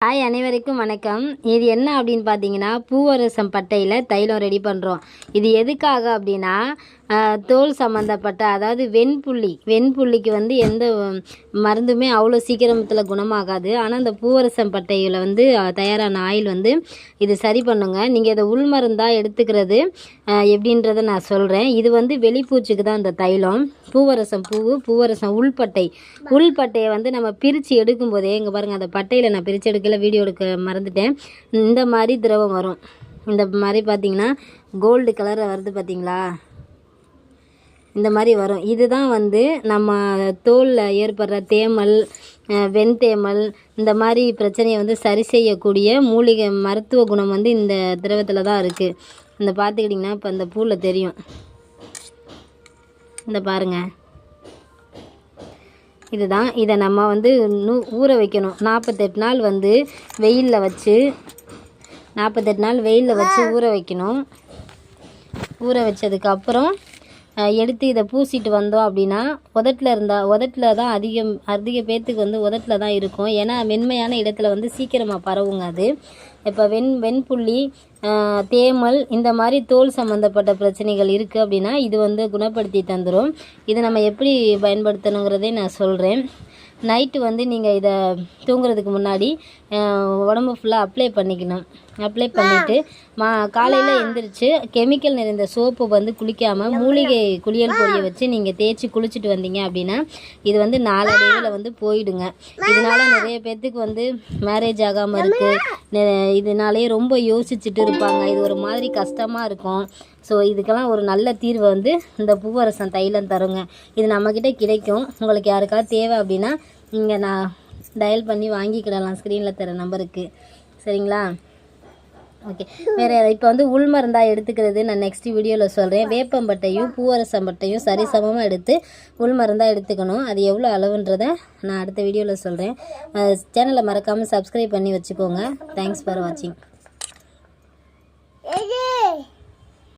Hi அனைவருக்கும் வணக்கம். இது என்ன அப்படின்னு பார்த்தீங்கன்னா பூவரசம் பட்டையில் தைலம் ரெடி பண்ணுறோம் இது எதுக்காக அப்படின்னா தோல் சம்மந்தப்பட்ட அதாவது வெண்புள்ளி வெண்புள்ளிக்கு வந்து எந்த மருந்துமே அவ்வளோ சீக்கிரத்தில் குணமாகாது. ஆனால் இந்த பூவரசம் பட்டையில் வந்து தயாரான ஆயில் வந்து இது சரி பண்ணுங்க. நீங்கள் இதை உள் மருந்தாக எடுத்துக்கிறது எப்படின்றத நான் சொல்கிறேன் இது வந்து வெளிப்பூச்சிக்கு தான் இந்த தைலம். பூவரசம் பூவு பூவரசம் உள்பட்டை. உள்பட்டையை வந்து நம்ம பிரித்து எடுக்கும்போதே இங்கே பாருங்கள் அந்த பட்டையில் நான் பிரித்து எடுக்கல வீடியோ எடுக்க மறந்துட்டேன். இந்த மாதிரி திரவம் வரும். இந்த மாதிரி பார்த்தீங்கன்னா கோல்டு கலரில் வருது பார்த்தீங்களா இந்த மாதிரி வரும். இதுதான் வந்து நம்ம தோலில் ஏற்படுற தேமல் வெண்தேமல் இந்த மாதிரி பிரச்சனையை வந்து சரி செய்யக்கூடிய மூலிகை மருத்துவ குணம் வந்து இந்த திரவத்தில் தான் இருக்குது இந்த பார்த்துக்கிட்டிங்கன்னா இப்போ இந்த பூவில் தெரியும். இந்த பாருங்க. இதுதான். இதை நம்ம வந்து நூ ஊற வைக்கணும். நாற்பத்தெட்டு நாள் வந்து வெயிலில் வச்சு நாற்பத்தெட்டு நாள் வெயிலில் வச்சு ஊற வைக்கணும். ஊற வச்சதுக்கப்புறம் எடுத்து இதை பூசிட்டு வந்தோம் அப்படின்னா உதட்டில் இருந்தால் உதட்டில் தான் அதிகம் அதிக பேர்த்துக்கு வந்து உதட்டில் தான் இருக்கும். ஏன்னா மென்மையான இடத்துல வந்து சீக்கிரமாக பரவுங்க அது இப்போ வெண் வெண்புள்ளி தேமல் இந்த மாதிரி தோல் சம்மந்தப்பட்ட பிரச்சனைகள் இருக்குது அப்படின்னா இது வந்து குணப்படுத்தி தந்துடும் இதை நம்ம எப்படி பயன்படுத்தணுங்கிறதே நான் சொல்கிறேன் நைட்டு வந்து நீங்கள் இதை தூங்குறதுக்கு முன்னாடி உடம்பு ஃபுல்லாக அப்ளை பண்ணிக்கணும். அப்ளை பண்ணிவிட்டு மா காலையில் எந்திரிச்சு கெமிக்கல் நிறைந்த சோப்பு வந்து குளிக்காமல் மூலிகை குளியல் பொடியை வச்சு நீங்கள் தேய்ச்சி குளிச்சுட்டு வந்தீங்க அப்படின்னா இது வந்து நாளடைவில் வந்து போயிடுங்க. இதனால நிறைய பேர்த்துக்கு வந்து மேரேஜ் ஆகாமல் இருக்குது இதனாலேயே ரொம்ப யோசிச்சுட்டு இருப்பாங்க. இது ஒரு மாதிரி கஷ்டமாக இருக்கும். ஸோ இதுக்கெல்லாம் ஒரு நல்ல தீர்வு வந்து இந்த பூவரசன் தைலம் தருங்க. இது நம்மக்கிட்ட கிடைக்கும். உங்களுக்கு யாருக்காவது தேவை அப்படின்னா நீங்கள் நான் டயல் பண்ணி வாங்கிக்கிடலாம். ஸ்க்ரீனில் தர நம்பருக்கு சரிங்களா? ஓகே வேறு இப்போ வந்து உள்மருந்தாக எடுத்துக்கிறது நான் நெக்ஸ்ட் வீடியோவில் சொல்கிறேன் வேப்பம்பட்டையும் பூவரசம்பட்டையும் சரிசமமாக எடுத்து உள்மருந்தாக எடுத்துக்கணும். அது எவ்வளோ அளவுன்றதை நான் அடுத்த வீடியோவில் சொல்கிறேன் சேனலை மறக்காமல் சப்ஸ்கிரைப் பண்ணி வச்சுக்கோங்க. தேங்க்ஸ் ஃபார் வாட்சிங்